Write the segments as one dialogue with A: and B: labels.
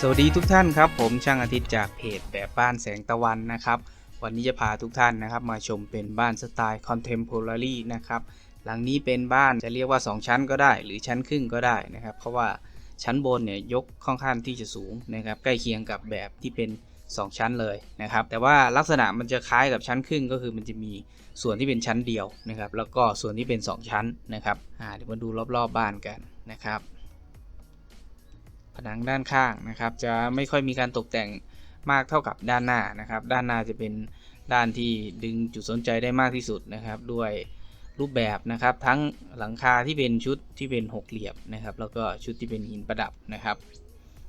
A: สวัสดีทุกท่านครับ ผมช่างอาทิตย์จากเพจแบบบ้านแสงตะวันนะครับ วันนี้จะพาทุกท่านนะครับ มาชมเป็นบ้านสไตล์ Contemporary นะครับ หลังนี้เป็นบ้านจะเรียกว่า 2 ชั้นก็ได้ หรือชั้นครึ่งก็ได้นะครับ เพราะว่าชั้นบนเนี่ยยกค่อนข้างที่จะสูงนะครับ ใกล้เคียงกับแบบที่เป็น 2 ชั้นเลยนะครับ แต่ว่าลักษณะมันจะคล้ายกับชั้นครึ่งก็คือมันจะมีส่วนที่เป็นชั้นเดียวนะครับ แล้วก็ส่วนที่เป็น 2 ชั้นนะครับเดี๋ยวมาดูรอบๆบบ้านกันนะครับ ผนังด้านข้างนะครับ จะไม่ค่อยมีการตกแต่งมากเท่ากับด้านหน้านะครับ ด้านหน้าจะเป็นด้านที่ดึงจุดสนใจได้มากที่สุดนะครับ ด้วยรูปแบบนะครับ ทั้งหลังคาที่เป็นชุดที่เป็นหกเหลี่ยมนะครับ แล้วก็ชุดที่เป็นหินประดับนะครับ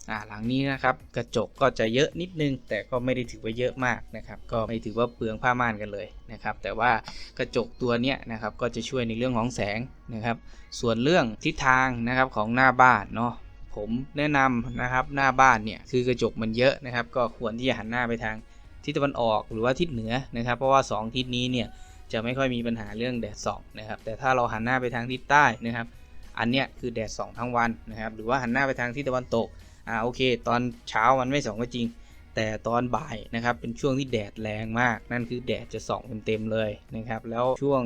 A: อ่าหลังนี้นะครับกระจกก็จะเยอะนิดนึง แต่ก็ไม่ได้ถือว่าเยอะมากนะครับ ก็ไม่ถือว่าเปลืองผ้าม่านกันเลยนะครับ แต่ว่ากระจกตัวเนี้ยนะครับก็จะช่วยในเรื่องของแสงนะครับ ส่วนเรื่องทิศทางนะครับของหน้าบ้านเนาะ ผมแนะนำนะครับหน้าบ้านเนี่ยคือกระจกมันเยอะนะครับ ก็ควรที่จะหันหน้าไปทางทิศตะวันออกหรือว่าทิศเหนือนะครับ เพราะว่า 2 ทิศนี้เนี่ยจะไม่ค่อยมีปัญหาเรื่องแดดส่องนะครับแต่ถ้าเราหันหน้าไปทางทิศใต้นะครับ อันเนี้ยคือแดดส่องทั้งวันนะครับ หรือว่าหันหน้าไปทางทิศตะวันตกอ่าโอเค ตอนเช้ามันไม่ส่องก็จริง แต่ตอนบ่ายนะครับเป็นช่วงที่แดดแรงมาก นั่นคือแดดจะส่องเต็มๆเลยนะครับแล้วช่วง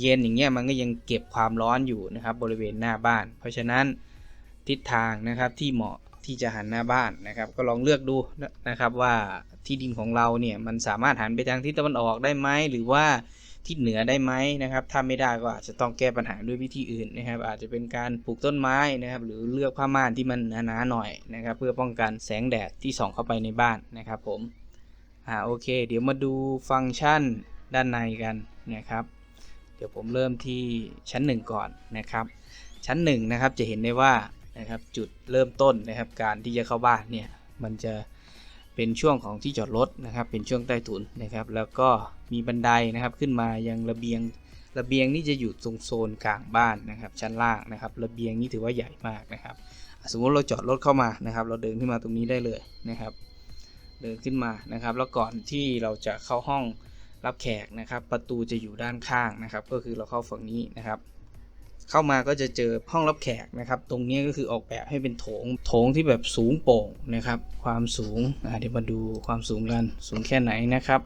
A: เย็นๆอย่างเงี้ยมันก็ยังเก็บความร้อนอยู่นะครับบริเวณหน้าบ้าน เพราะฉะนั้น ทิศทางนะครับที่เหมาะที่จะหันหน้าบ้านนะครับ ก็ลองเลือกดูนะครับว่าที่ดินของเราเนี่ยมันสามารถหันไปทางทิศตะวันออกได้ไหมหรือว่าทิศเหนือได้ไหมนะครับ ถ้าไม่ได้ก็อาจจะต้องแก้ปัญหาด้วยวิธีอื่นนะครับ อาจจะเป็นการปลูกต้นไม้นะครับ หรือเลือกผ้าม่านที่มันหนาๆหน่อยนะครับ เพื่อป้องกันแสงแดดที่ส่องเข้าไปในบ้านนะครับ ผมอ่าโอเค เดี๋ยวมาดูฟังก์ชันด้านในกันนะครับ เดี๋ยวผมเริ่มที่ชั้น 1 ก่อนนะครับ ชั้น1นนะครับจะเห็นได้ว่า นะครับจุดเริ่มต้นนะครับการที่จะเข้าบ้านเนี่ยมันจะเป็นช่วงของที่จอดรถนะครับเป็นช่วงใต้ถุนนะครับแล้วก็มีบันไดนะครับขึ้นมายังระเบียงระเบียงนี่จะอยู่ตรงโซนกลางบ้านนะครับชั้นล่างนะครับระเบียงนี่ถือว่าใหญ่มากนะครับสมมุติเราจอดรถเข้ามานะครับ เราเดินขึ้นมาตรงนี้ได้เลยนะครับ เดินขึ้นมานะครับ แล้วก่อนที่เราจะเข้าห้องรับแขกนะครับ ประตูจะอยู่ด้านข้างนะครับ ก็คือเราเข้าฝั่งนี้นะครับ เข้ามาก็จะเจอห้องรับแขกนะครับ ตรงนี้ก็คือออกแบบให้เป็นโถง โถงที่แบบสูงโป่งนะครับ ความสูงเดี๋ยวมาดูความสูงกัน สูงแค่ไหนนะครับ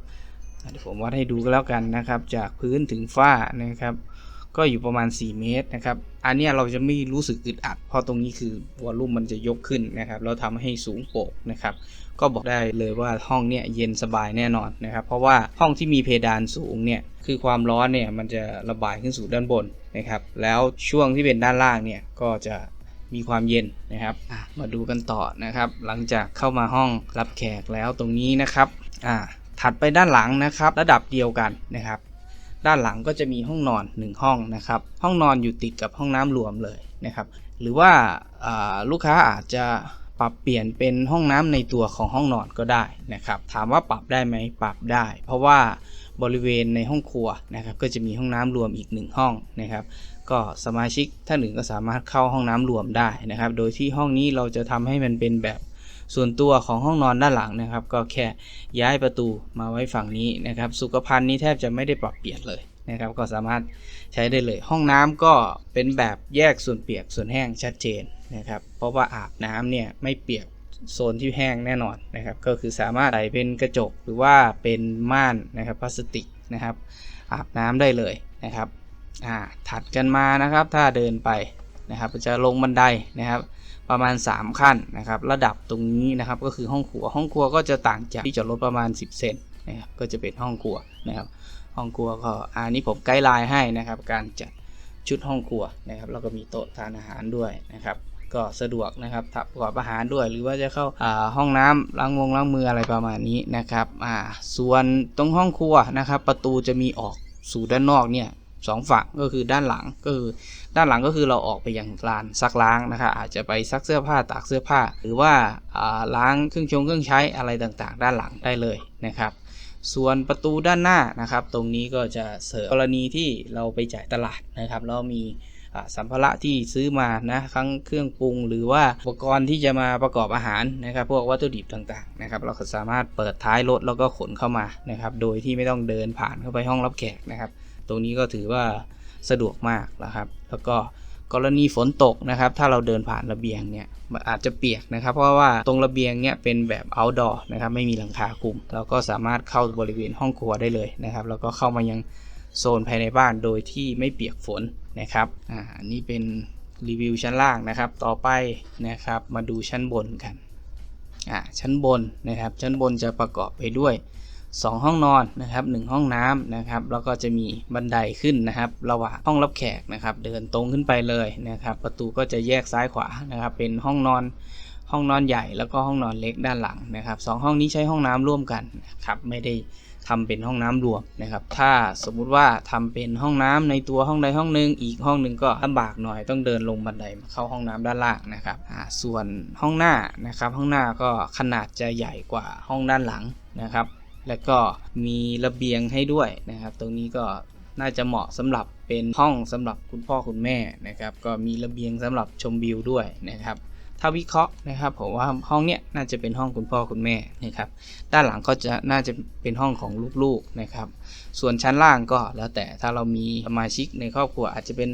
A: เดี๋ยวผมวัดให้ดูก็แล้วกันนะครับ จากพื้นถึงฝ้านะครับ ก็อยู่ประมาณ 4 เมตรนะครับ อันนี้เราจะไม่รู้สึกอึดอัด เพราะตรงนี้คือวอลลุ่มมันจะยกขึ้นนะครับแล้วทำให้สูงโป่งนะครับ ก็บอกได้เลยว่าห้องเนี่ยเย็นสบายแน่นอนนะครับ เพราะว่าห้องที่มีเพดานสูงเนี่ยคือความร้อนเนี่ยมันจะระบายขึ้นสู่ด้านบนนะครับ แล้วช่วงที่เป็นด้านล่างเนี่ยก็จะมีความเย็นนะครับ มาดูกันต่อนะครับ หลังจากเข้ามาห้องรับแขกแล้วตรงนี้นะครับ อ่า ถัดไปด้านหลังนะครับ ระดับเดียวกันนะครับ ด้านหลังก็จะมีห้องนอน 1 ห้องนะครับ ห้องนอนอยู่ติดกับห้องน้ำรวมเลยนะครับ หรือว่าาลูกค้าอาจจะปรับเปลี่ยนเป็นห้องน้ำในตัวของห้องนอนก็ได้นะครับ ถามว่าปรับได้ไหมปรับได้ เพราะว่าบริเวณในห้องครัวนะครับ ก็จะมีห้องน้ำรวมอีก 1 ห้องนะครับ ก็สมาชิกท่านหนึ่งก็สามารถเข้าห้องน้ำรวมได้นะครับ โดยที่ห้องนี้เราจะทำให้มันเป็นแบบ ส่วนตัวของห้องนอนด้านหลังนะครับ ก็แค่ย้ายประตูมาไว้ฝั่งนี้นะครับ สุขภัณฑ์นี้แทบจะไม่ได้ปรับเปลี่ยนเลยนะครับ ก็สามารถใช้ได้เลย ห้องน้ำก็เป็นแบบแยกส่วนเปียกส่วนแห้งชัดเจนนะครับ เพราะว่าอาบน้ำเนี่ยไม่เปียกโซนที่แห้งแน่นอนนะครับ ก็คือสามารถใส่เป็นกระจกหรือว่าเป็นม่านนะครับพลาสติกนะครับ อาบน้ำได้เลยนะครับอ่าถัดกันมานะครับ ถ้าเดินไปนะครับจะลงบันไดนะครับ ประมาณ 3 ขั้นนะครับ ระดับตรงนี้นะครับก็คือห้องครัว ห้องครัวก็จะต่างจากที่จอดรถประมาณ 10 เซนนะครับก็จะเป็นห้องครัวนะครับ ห้องครัวก็อันนี้ผมไกด์ไลน์ให้นะครับ การจัดชุดห้องครัวนะครับแล้วก็มีโต๊ะทานอาหารด้วยนะครับ ก็สะดวกนะครับถ้าประกอบอาหารด้วย หรือว่าจะเข้าาห้องน้ำล้างมงล้างมืออะไรประมาณนี้นะครับส่วนตรงห้องครัวนะครับ ประตูจะมีออกสู่ด้านนอกเนี่ย สองฝั่งก็คือด้านหลังก็คือด้านหลังก็คือเราออกไปยังลานซักล้างนะครับอาจจะไปซักเสื้อผ้าตากเสื้อผ้า หรือว่าล้างเครื่องชงเครื่องใช้อะไรต่างๆ ด้านหลังได้เลยนะครับ ส่วนประตูด้านหน้านะครับ ตรงนี้ก็จะเสริมกรณีที่เราไปจ่ายตลาดนะครับแล้วมีสัมภาระที่ซื้อมานะทั้งเครื่องปรุง หรือว่าอุปกรณ์ที่จะมาประกอบอาหารนะครับ พวกวัตถุดิบต่างๆนะครับ เราสามารถเปิดท้ายรถแล้วก็ขนเข้ามานะครับ โดยที่ไม่ต้องเดินผ่านเข้าไปห้องรับแขกนะครับ ตรงนี้ก็ถือว่าสะดวกมากนะครับ แล้วก็กรณีฝนตกนะครับ ถ้าเราเดินผ่านระเบียงเนี่ยมันอาจจะเปียกนะครับ เพราะว่าตรงระเบียงเนี่ยเป็นแบบ outdoor นะครับ ไม่มีหลังคาคุม เราก็สามารถเข้าบริเวณห้องครัวได้เลยนะครับ แล้วก็เข้ามายังโซนภายในบ้านโดยที่ไม่เปียกฝนนะครับ อ่า นี่เป็นรีวิวชั้นล่างนะครับ ต่อไปนะครับ มาดูชั้นบนกัน อ่า ชั้นบนนะครับ ชั้นบนจะประกอบไปด้วย 2 ห้องนอนนะครับ1ห้องน้ำนะครับแล้วก็จะมีบันไดขึ้นนะครับระหว่างห้องรับแขกนะครับเดินตรงขึ้นไปเลยนะครับประตูก็จะแยกซ้ายขวานะครับเป็นห้องนอนห้องนอนใหญ่แล้วก็ห้องนอนเล็กด้านหลังนะครับสองห้องนี้ใช้ห้องน้ำร่วมกันนะครับไม่ได้ทำเป็นห้องน้ำรวมนะครับ ถ้าสมมุติว่าทำเป็นห้องน้ำในตัวห้องใดห้องหนึ่งอีกห้องหนึ่งก็ลำบากหน่อยต้องเดินลงบันไดเข้าห้องน้ำด้านล่างนะครับส่วนห้องหน้านะครับ ห้องหน้าก็ขนาดจะใหญ่กว่าห้องด้านหลังนะครับ แล้วก็มีระเบียงให้ด้วยนะครับ ตรงนี้ก็น่าจะเหมาะสำหรับเป็นห้องสำหรับคุณพ่อคุณแม่นะครับ ก็มีระเบียงสำหรับชมวิวด้วยนะครับ ถ้าวิเคราะห์นะครับผมว่าห้องเนี้ยน่าจะเป็นห้องคุณพ่อคุณแม่นะครับ ด้านหลังก็จะน่าจะเป็นห้องของลูกๆนะครับ ส่วนชั้นล่างก็แล้วแต่ถ้าเรามีสมาชิกในครอบครัวอาจจะเป็น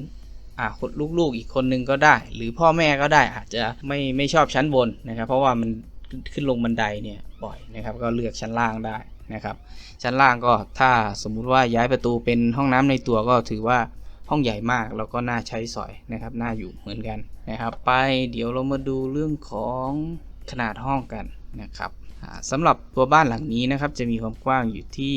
A: อ่าคนลูกๆอีกคนนึงก็ได้ หรือพ่อแม่ก็ได้อาจจะไม่ไม่ชอบชั้นบนนะครับ เพราะว่ามันขึ้นลงบันไดเนี่ยบ่อยนะครับ ก็เลือกชั้นล่างได้ นะครับ ชั้นล่างก็ถ้าสมมุติว่าย้ายประตูเป็นห้องน้ำในตัวก็ถือว่าห้องใหญ่มากแล้วก็น่าใช้สอยนะครับ น่าอยู่เหมือนกันนะครับ ไปเดี๋ยวเรามาดูเรื่องของขนาดห้องกันนะครับสำหรับตัวบ้านหลังนี้นะครับ จะมีความกว้างอยู่ที่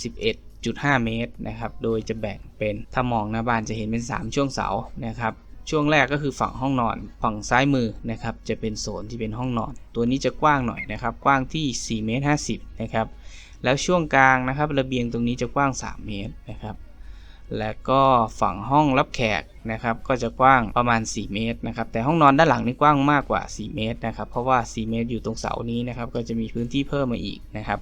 A: 11.5 เมตรนะครับ โดยจะแบ่งเป็นถ้ามองหน้าบ้านจะเห็นเป็น 3 ช่วงเสานะครับ ช่วงแรกก็คือฝั่งห้องนอน ฝั่งซ้ายมือนะครับจะเป็นโซนที่เป็นห้องนอน ตัวนี้จะกว้างหน่อยนะครับ กว้างที่4เมตร50นะครับแล้วช่วงกลางนะครับระเบียงตรงนี้จะกว้าง 3 เมตรนะครับและก็ฝั่งห้องรับแขกนะครับก็จะกว้างประมาณ 4 เมตรนะครับแต่ห้องนอนด้านหลังนี่กว้างมากกว่า 4 เมตรนะครับเพราะว่า 4 เมตรอยู่ตรงเสานี้นะครับก็จะมีพื้นที่เพิ่มมาอีกนะครับ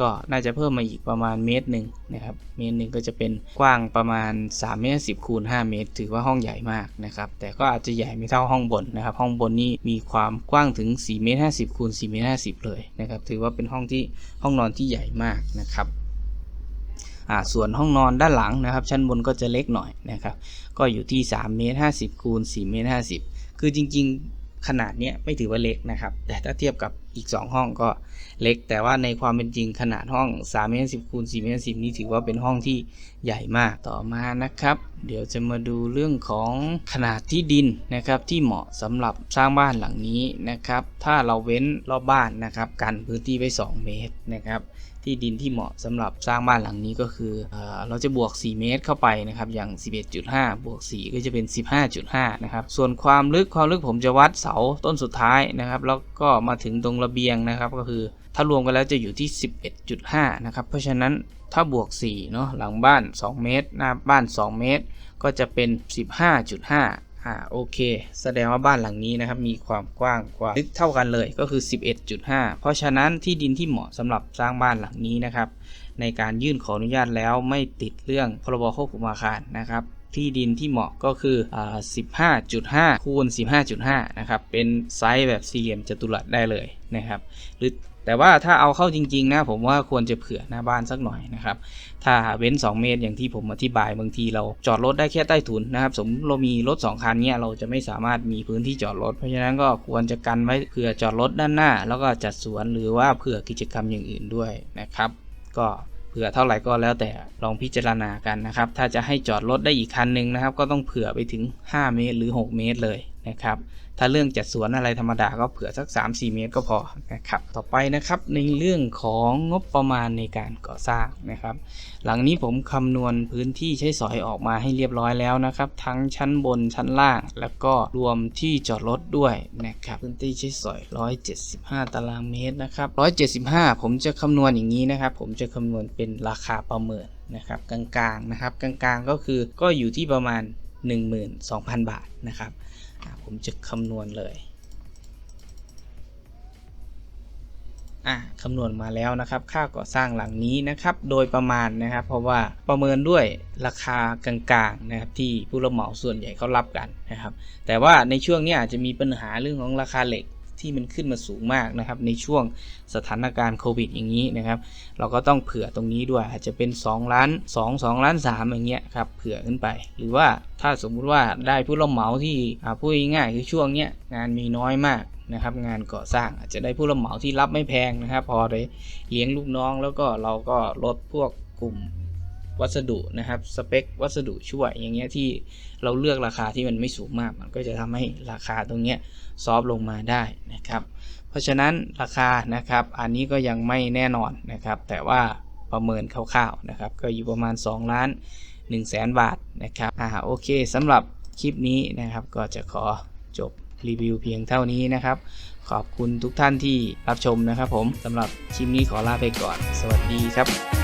A: ก็น่าจะเพิ่มมาอีกประมาณเมตรหนึ่งนะครับ เมตรหนึ่งก็จะเป็นกว้างประมาณ3เมตร10คูณ5เมตร ถือว่าห้องใหญ่มากนะครับ แต่ก็อาจจะใหญ่ไม่เท่าห้องบนนะครับ ห้องบนนี่มีความกว้างถึง4เมตร50คูณ4เมตร50 เลยนะครับ ถือว่าเป็นห้องที่ห้องนอนที่ใหญ่มากนะครับอ่าส่วนห้องนอนด้านหลังนะครับ ชั้นบนก็จะเล็กหน่อยนะครับ ก็อยู่ที่3เมตร50คูณ4เมตร50 คือจริง ๆ ขนาดเนี้ยไม่ถือว่าเล็กนะครับ แต่ถ้าเทียบกับอีก 2 ห้องก็เล็ก แต่ว่าในความเป็นจริงขนาดห้อง3เมตร10คูณ4เมตร10นี่ถือว่าเป็นห้องที่ใหญ่มากต่อมานะครับ เดี๋ยวจะมาดูเรื่องของขนาดที่ดินนะครับที่เหมาะสำหรับสร้างบ้านหลังนี้นะครับ ถ้าเราเว้นรอบบ้านนะครับกันพื้นที่ไว้ 2 เมตรนะครับที่ดินที่เหมาะสำหรับสร้างบ้านหลังนี้ก็คือเออเราจะบวก 4 เมตรเข้าไปนะครับอย่าง 11.5 บวก 4 ก็จะเป็น 15.5 นะครับส่วนความลึกความลึกผมจะวัดเสาต้นสุดท้ายนะครับ แล้วก็มาถึงตรงระเบียงนะครับก็คือถ้ารวมกันแล้วจะอยู่ที่ 11.5 นะครับ เพราะฉะนั้นถ้าบวก4เนาะหลังบ้าน 2 เมตร หน้าบ้าน 2 เมตร ก็จะเป็น 15.5อ่าโอเค แสดงว่าบ้านหลังนี้นะครับมีความกว้างกว่าเท่ากันเลยก็คือ 11.5 เพราะฉะนั้นที่ดินที่เหมาะสำหรับสร้างบ้านหลังนี้นะครับในการยื่นขออนุญาตแล้วไม่ติดเรื่องพรบควบคุมอาคารนะครับ ที่ดินที่เหมาะก็คือ 15.5 คูณ 15.5 นะครับ เป็นไซส์แบบสี่เหลี่ยมจัตุรัสได้เลยนะครับหรือแต่ว่าถ้าเอาเข้าจริงๆนะผมว่าควรจะเผื่อหน้าบ้านสักหน่อยนะครับ ถ้าเว้น 2 เมตรอย่างที่ผมอธิบายบางทีเราจอดรถได้แค่ใต้ถุนนะครับ สมมติเรามีรถ 2 คันเนี่ยเราจะไม่สามารถมีพื้นที่จอดรถ เพราะฉะนั้นก็ควรจะกันไว้เผื่อจอดรถด้านหน้า แล้วก็จัดสวนหรือว่าเผื่อกิจกรรมอย่างอื่นด้วยนะครับ ก็ เผื่อเท่าไหร่ก็แล้วแต่ลองพิจารณากันนะครับ ถ้าจะให้จอดรถได้อีกคันหนึ่งนะครับ ก็ต้องเผื่อไปถึง 5 เมตรหรือ 6 เมตรเลย นะครับถ้าเรื่องจัดสวนอะไรธรรมดาก็เผื่อสัก 3-4 เมตรก็พอนะครับต่อไปนะครับในเรื่องของงบประมาณในการก่อสร้างนะครับ หลังนี้ผมคำนวณพื้นที่ใช้สอยออกมาให้เรียบร้อยแล้วนะครับ ทั้งชั้นบนชั้นล่าง แล้วก็รวมที่จอดรถด้วยนะครับพื้นที่ใช้สอย 175 ตารางเมตรนะครับ 175 ผมจะคำนวณอย่างนี้นะครับ ผมจะคำนวณเป็นราคาประเมินนะครับกลางๆนะครับกลางๆก็คือก็อยู่ที่ประมาณ 12,000 บาทนะครับ ผมจะคำนวณเลยอะคำนวณมาแล้วนะครับ ค่าก่อสร้างหลังนี้นะครับ โดยประมาณนะครับ เพราะว่าประเมินด้วยราคากลางๆนะครับที่ผู้รับเหมาส่วนใหญ่เขารับกันนะครับ แต่ว่าในช่วงนี้อาจจะมีปัญหาเรื่องของราคาเหล็ก ที่มันขึ้นมาสูงมากนะครับในช่วงสถานการณ์โควิดอย่างนี้นะครับเราก็ต้องเผื่อตรงนี้ด้วยอาจจะเป็น 2 ล้าน 2 2 ล้าน 3 อย่างเงี้ยครับเผื่อขึ้นไป หรือว่าถ้าสมมุติว่าได้ผู้รับเหมาที่พูดง่ายๆคือช่วงเนี้ยงานมีน้อยมากนะครับงานก่อสร้างอาจจะได้ผู้รับเหมาที่รับไม่แพงนะครับ พอได้เลี้ยงลูกน้องแล้วก็เราก็ลดพวกกลุ่ม วัสดุนะครับสเปควัสดุช่วยอย่างเงี้ยที่เราเลือกราคาที่มันไม่สูงมาก มันก็จะทำให้ราคาตรงเนี้ยซอฟลงมาได้นะครับ เพราะฉะนั้นราคานะครับ อันนี้ก็ยังไม่แน่นอนนะครับ แต่ว่าประเมินคร่าวๆนะครับ ก็อยู่ประมาณ 2 ล้าน1แสนบาทนะครับอ่าโอเคสำหรับคลิปนี้นะครับ ก็จะขอจบรีวิวเพียงเท่านี้นะครับ ขอบคุณทุกท่านที่รับชมนะครับผมสำหรับคลิปนี้ขอลาไปก่อน สวัสดีครับ